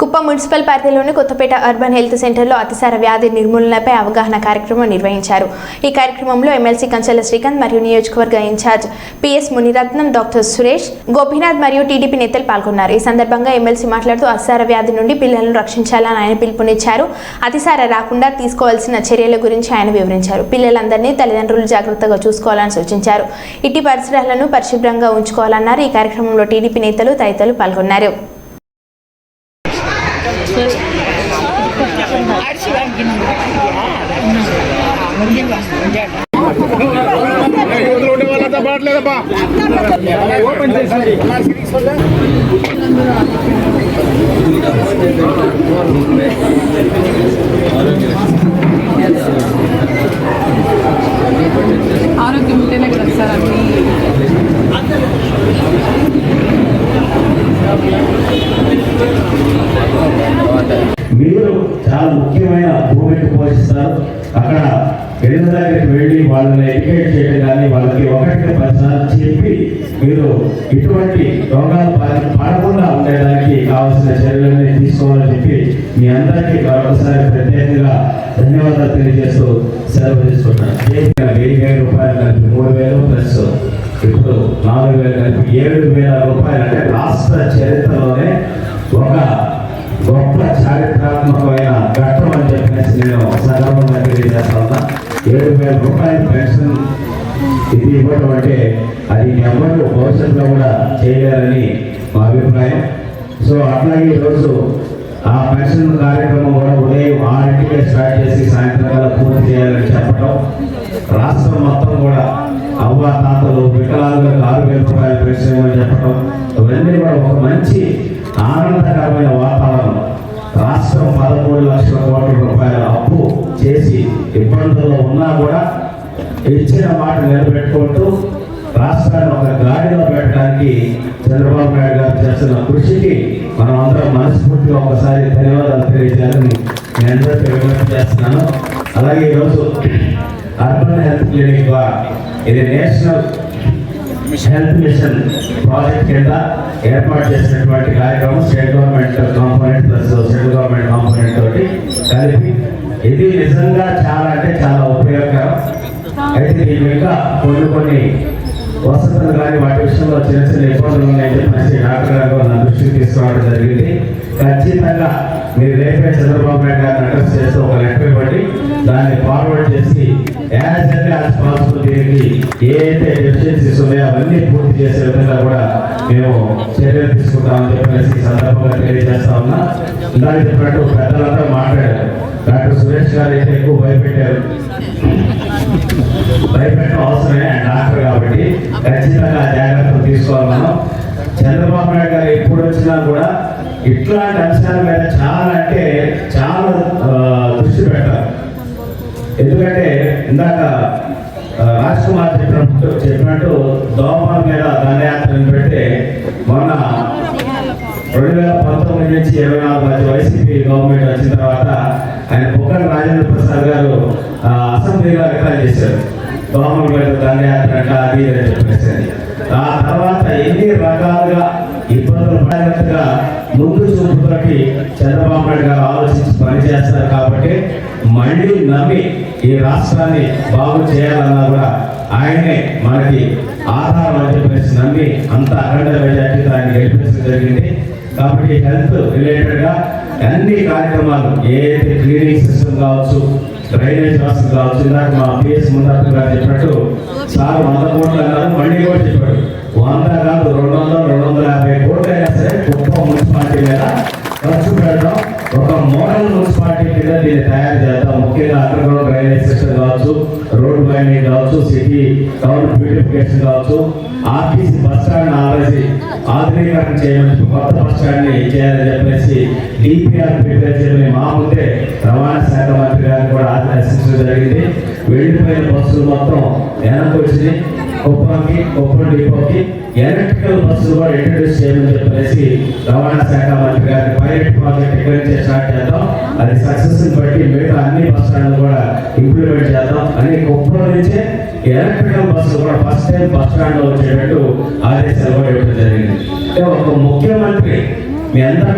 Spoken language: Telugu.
కుప్పం మున్సిపల్ పరిధిలోని కొత్తపేట అర్బన్ హెల్త్ సెంటర్లో అతిసార వ్యాధి నిర్మూలనపై అవగాహన కార్యక్రమం నిర్వహించారు. ఈ కార్యక్రమంలో ఎమ్మెల్సీ కంచెల శ్రీకాంత్ మరియు నియోజకవర్గ incharge PS Muniratnam doctor Suresh Gopinath మరియు టీడీపీ నేతలు పాల్గొన్నారు. ఈ సందర్భంగా ఎమ్మెల్సీ మాట్లాడుతూ అతిసార వ్యాధి నుండి పిల్లలను రక్షించాలని ఆయన పిలుపునిచ్చారు. అతిసార రాకుండా తీసుకోవాల్సిన చర్యల గురించి ఆయన వివరించారు. పిల్లలందరినీ తల్లిదండ్రులు జాగ్రత్తగా చూసుకోవాలని సూచించారు. ఇట్టి పరిసరాలను పరిశుభ్రంగా ఉంచుకోవాలన్నారు. ఈ కార్యక్రమంలో టీడీపీ నేతలు తదితరులు పాల్గొన్నారు. యువతలు ఉండే వాళ్ళంతా పడట్లేదబ్బా ఆరోగ్యం ఉంటేనే కదా సార్ అన్ని. చాలా ముఖ్యమైన భూమిని పోషిస్తారు. అక్కడ పిల్లల దగ్గరికి వెళ్ళి వాళ్ళని ఎడ్యుకేట్ చేయడం కానీ వాళ్ళకి ఒకటికి పదిసార్లు చెప్పి మీరు ఇటువంటి రోగాలు పడకుండా ఉండేదానికి కావాల్సిన చర్యలన్నీ తీసుకోవాలని చెప్పి మీ అందరికీ మరొకసారి ప్రత్యేకంగా ధన్యవాదాలు తెలియజేస్తూ సెలవు తీసుకుంటాను వెయ్యి వేల రూపాయలు కలిపి మూడు వేలు ప్లస్ ఇప్పుడు నాలుగు వేలు కలిపి ఏడు వేల రూపాయలు అంటే రాష్ట్ర చరిత్రలోనే ఒక గొప్ప చారిత్రాత్మకమైన ఘట్టం నేను తెలియజేస్తా ఉన్నా ఏడు వేల రూపాయల పెన్షన్ ఇది ఇవ్వడం అంటే అది ఎవరు భవిష్యత్తులో కూడా చేయాలని మా అభిప్రాయం సో అట్లాగే ఈరోజు ఆ పెన్షన్ కార్యక్రమం కూడా ఉదయం ఆరింటికే స్టార్ట్ చేసి సాయంత్రం కల్లా పూర్తి చేయాలని చెప్పడం రాష్ట్రం మొత్తం కూడా అవ్వ తాతలు వికలాంగులకు ఆరు వేల రూపాయల పెన్షన్ అని చెప్పడం ఇవన్నీ కూడా ఒక మంచి ఆనందకరమైన వాతావరణం. రాష్ట్రం పదమూడు లక్షల కోట్ల రూపాయల అప్పు చేసి ఇబ్బందుల్లో ఉన్నా కూడా ఇచ్చిన మాట నిలబెట్టుకుంటూ రాష్ట్రాన్ని ఒక గాడిలో పెట్టడానికి చంద్రబాబు నాయుడు గారు చేస్తున్న కృషికి మనం అందరం మనస్ఫూర్తిగా ఒకసారి ధన్యవాదాలు తెలియజేయాలని నేను అందరికీ చేస్తున్నాను. అలాగే ఈరోజు అర్బన్ హెల్త్ క్లినిక్ ద్వారా ఇది నేషనల్ హెల్త్ మిషన్ ప్రాజెక్ట్ కింద ఏర్పాటు చేసినటువంటి కార్యక్రమం state government component plus central government component తోటి కలిపి ఇది నిజంగా చాలా అంటే చాలా ఉపయోగకరం అయితే దీని ఇంకా కొన్ని కొన్ని వసతులు కానీ వాటి విషయంలో చిన్న చిన్న ఇబ్బందులు ఉన్నాయని చెప్పేసి డాక్టర్ గారు నా దృష్టికి తీసుకురావడం జరిగింది. ఖచ్చితంగా మీరు రేపే చంద్రబాబు నాయుడు గారిని అడ్రస్ చేస్తూ ఒక లెటర్ ఇవ్వండి. దాన్ని ఫార్వర్డ్ చేసి యాజ్ అండ్ యాజ్ పాసిబుల్ దీనికి ఏదైతే డెఫిషియన్సీస్ ఉన్నాయో అవన్నీ పూర్తి చేసే విధంగా కూడా మేము చర్యలు తీసుకుంటామని చెప్పేసి సందర్భంగా తెలియజేస్తా ఉన్నా. ఇందాక చెప్పినట్టు పెద్దలంతా మాట్లాడారు. డాక్టర్ సురేష్ గారు అయితే ఎక్కువ భయపెట్టారు. భయపెట్టడం అవసరమే ఆయన డాక్టర్ కాబట్టి ఖచ్చితంగా జాగ్రత్తలు తీసుకోవాలి మనం చంద్రబాబు నాయుడు గారు ఎప్పుడు వచ్చినా కూడా ఇట్లాంటి అంశాల మీద చాలా అంటే చాలా దృష్టి పెట్టారు ఎందుకంటే ఇందాక రాజ్ కుమార్ చెప్పినట్టు చెప్పినట్టు దోమల మీద దండయాత్రను పెడితే మొన్న రెండు వేల పంతొమ్మిది నుంచి ఇరవై నాలుగు మధ్య వైసీపీ గవర్నమెంట్ వచ్చిన తర్వాత ఆయన బుక్కల రాజేంద్ర ప్రసాద్ గారు ఆ, అసెంబ్లీలో రికార్డ్ చేశారు. దోమల మీద దండయాత్ర అది అని చెప్పేసి ఆ తర్వాత ఎన్ని రకాలుగా ఇబ్బందులు పడినట్టుగా ముందు చూపులకి చంద్రబాబు నాయుడు గారు ఆలోచించి పనిచేస్తారు కాబట్టి మళ్ళీ నమ్మి ఈ రాష్ట్రాన్ని బాగు చేయాలన్నా కూడా ఆయనే మనకి ఆధారం అని చెప్పేసి నమ్మి అంత అఖండ మెజార్టీతో ఆయన గెలిపించడం జరిగింది. కాబట్టి హెల్త్ రిలేటెడ్గా అన్ని కార్యక్రమాలు ఏదైతే క్లీనింగ్ సిస్టమ్ కావచ్చు డ్రైనేజ్ వ్యవస్థ కావచ్చు ఇందాక మా పిఎస్ ముందర గారు చెప్పినట్టు సార్ వంద కోట్లు అన్నారు మళ్ళీ కూడా చెప్పాడు. వంద కాదు రెండు వందల రెండు వందల యాభై కోట్లు అయినా సరే గొప్ప మున్సిపాలిటీ మీద ఖర్చు పెట్టడం ఒక మోడల్ మున్సిపాలిటీ కింద దీన్ని తయారు చేద్దాం. ముఖ్యంగా అండర్గ్రౌండ్ డ్రైనేజ్ సిస్టమ్ కావచ్చు రోడ్ వైండింగ్ కావచ్చు సిటీ టౌన్ బ్యూటిఫికేషన్ కావచ్చు ఆర్టీసీ బస్ స్టాండ్ ఆర్ఎసి ఆధునీకరణ చేయమని కొత్త బస్ స్టాండ్ చేయాలని చెప్పేసి డిపిఆర్ ప్రిపేర్ చేయమని మా బస్సులు మొత్తం వెనక్కి వచ్చినాయి కుప్పంకి కుప్పం డిపోకి ఎలక్ట్రికల్ బస్సులు కూడా ఇంట్రడ్యూస్ చేయమని చెప్పేసి రవాణా శాఖ మంత్రి గారి పైలట్ ప్రాజెక్ట్ ఎక్కడి స్టార్ట్ చేద్దాం. అది సక్సెస్ బట్టి మిగతా అన్ని బస్ స్టాండ్లు కూడా ఇంప్లిమెంట్ చేద్దాం. అన్ని కుప్పం నుంచే ఎలక్ట్రికల్ బస్సులు కూడా ఫస్ట్ టైం బస్ స్టాండ్లో వచ్చేటట్టు ఆదేశాలు కూడా ఇవ్వడం జరిగింది. ఒక ముఖ్యమంత్రి మీ అందరూ